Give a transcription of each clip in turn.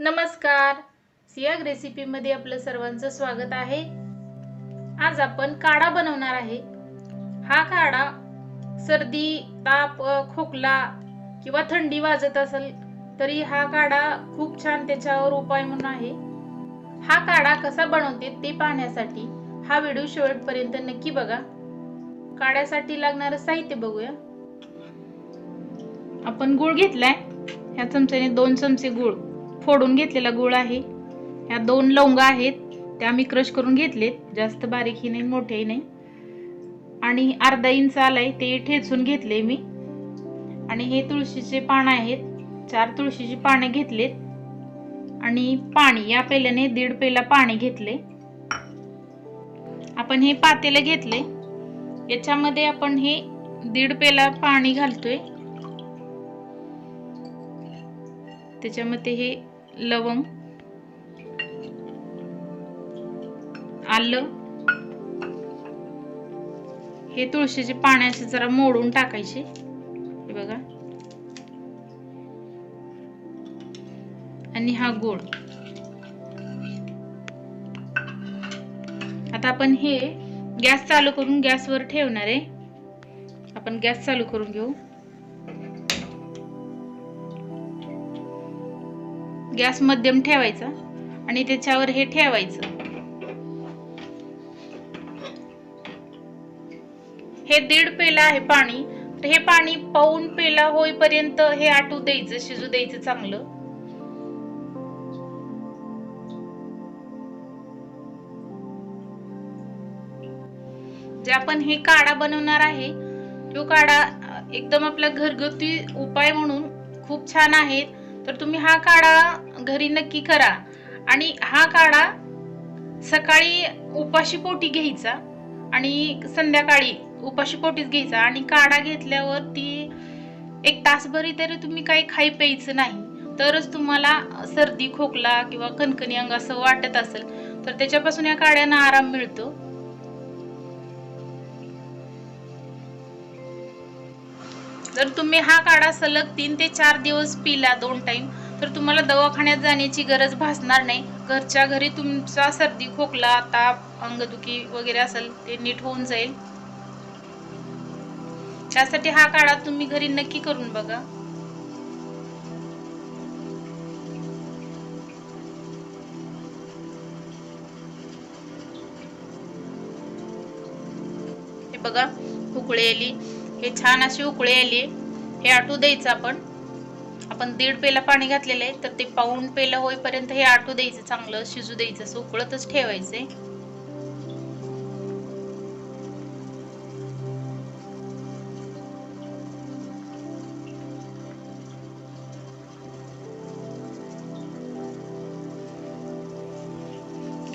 नमस्कार. सियाग रेसिपीमध्ये आपलं सर्वांचं स्वागत आहे. आज आपण काढा बनवणार आहे. हा काढा सर्दी ताप खोकला किंवा थंडी वाजत असेल तरी हा काढा खूप छान त्याच्यावर उपाय म्हणून आहे. हा काढा कसा बनवते ते पाहण्यासाठी हा व्हिडिओ शेवटपर्यंत नक्की बघा. काढ्यासाठी लागणारं साहित्य बघूया. आपण गुळ घेतलाय. ह्या चमच्याने दोन चमचे गुळ. फोडून घेतलेला गुळ आहे. ह्या दोन लवंग आहेत त्या मी क्रश करून घेतलेत जास्त बारीकही नाही मोठेही नाही. आणि अर्धा इंच आलाय ते ठेचून घेतले मी. आणि हे तुळशीचे पान आहेत चार तुळशीची पाने घेतलेत. आणि पाणी या पेल्याने दीड पेला पाणी घेतले. आपण हे पातेलं घेतले याच्यामध्ये आपण हे दीड पेला पाणी घालतोय. त्याच्यामध्ये हे लवंग आलं. हे तुळशीचे पाण्याचे जरा मोडून टाकायचे. हे बघा. आणि हा गोळ आता आपण हे गॅस चालू करून गॅसवर ठेवणार आहे. आपण गॅस चालू करून घेऊ. गॅस मध्यम ठेवायचा आणि त्याच्यावर हे ठेवायचं. हे दीड पेला आहे पाणी. तर हे पाणी पाऊन पेला होईपर्यंत हे आटू द्यायचं शिजू द्यायचं चांगलं. जे आपण हे काढा बनवणार आहे तो काढा एकदम आपला घरगुती उपाय म्हणून खूप छान आहे तर तुम्ही हा काढा घरी नक्की करा. आणि हा काढा सकाळी उपाशी पोटी घ्यायचा आणि संध्याकाळी उपाशी पोटीच घ्यायचा. आणि काढा घेतल्यावर ती एक तासभरी तरी तुम्ही काही खाई प्यायचं नाही. तरच तुम्हाला सर्दी खोकला किंवा कणकणी अंग असं वाटत असेल तर त्याच्यापासून या काड्यांना आराम मिळतो. जर तुम्ही हा काढा सलग तीन ते चार दिवस पिला दोन टाईम तर तुम्हाला दवाखान्यात जाण्याची गरज भासणार नाही. घरच्या घरी तुमचा सर्दी खोकला ताप अंगदुखी वगैरे असेल ते नीट होऊन जाईल. त्यासाठी हा काढा तुम्ही घरी नक्की करून बघा. बघा उकळी आली. हे छान अशी उकळी आली. हे आटू द्यायचं आपण. आपण दीड पेला पाणी घातलेलं आहे तर ते पाऊण पेला होईपर्यंत हे आटू द्यायचं चांगलं शिजू द्यायचं असं उकळतच ठेवायचंय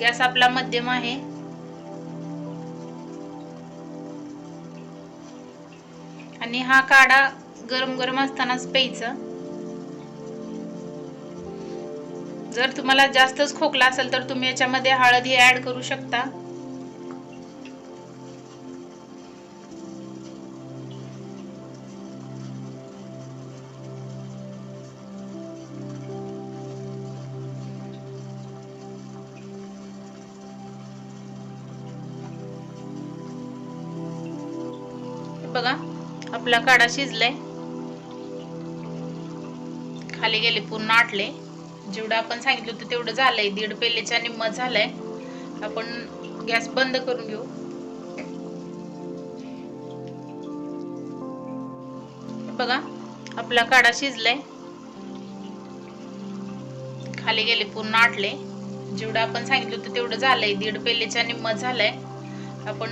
गॅस आपला मध्यम आहे. आणि हा काढा गरम गरम असतानाच प्यायचा. जर तुम्हाला जास्तच खोकला असेल तर तुम्ही याच्यामध्ये हळद ही ऍड करू शकता. बघा. आपला काढा शिजलाय. खाली गेले पूर्ण आटले. जेवढं आपण सांगितलं होतं तेवढं झालंय. दीड पेलेच्या निम्म झालंय. आपण गॅस बंद करून घेऊ. बघा आपला काढा शिजलाय. खाली गेले पूर्ण आटले. जेवढं आपण सांगितलं होतं तेवढं झालंय. दीड पेलेच्या निम्म झालंय. आपण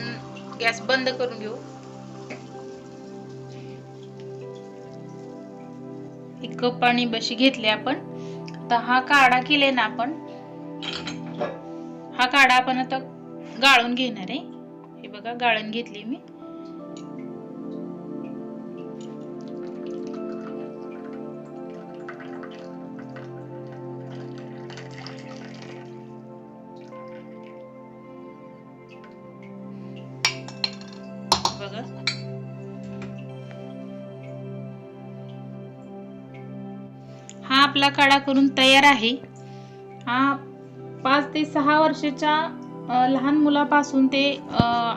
गॅस बंद करून घेऊ. एक कप पाणी बशी घेतले आपण. आता हा काढा केले ना आपण. हा काढा आपण आता गाळून घेणार आहे. हे बघा गाळून घेतली मी. बघा. आपला काढा करून तयार आहे. हा पाच ते सहा वर्षाच्या लहान मुलापासून ते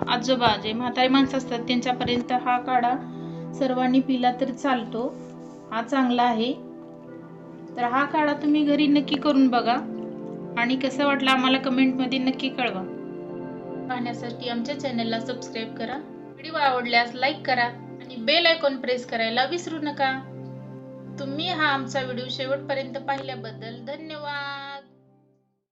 आजोबा जे म्हातारे माणसं असतात त्यांच्यापर्यंत हा काढा सर्वांनी पिला तर चालतो. हा चांगला आहे. तर हा काढा तुम्ही घरी नक्की करून बघा आणि कसं वाटलं आम्हाला कमेंटमध्ये नक्की कळवा. पाहण्यासाठी आमच्या चॅनलला सबस्क्राईब करा. व्हिडिओ आवडल्यास लाईक करा आणि बेल आयकॉन प्रेस करायला विसरू नका. तुम्ही हा आमचा व्हिडिओ शेवटपर्यंत पाहिल्याबद्दल धन्यवाद.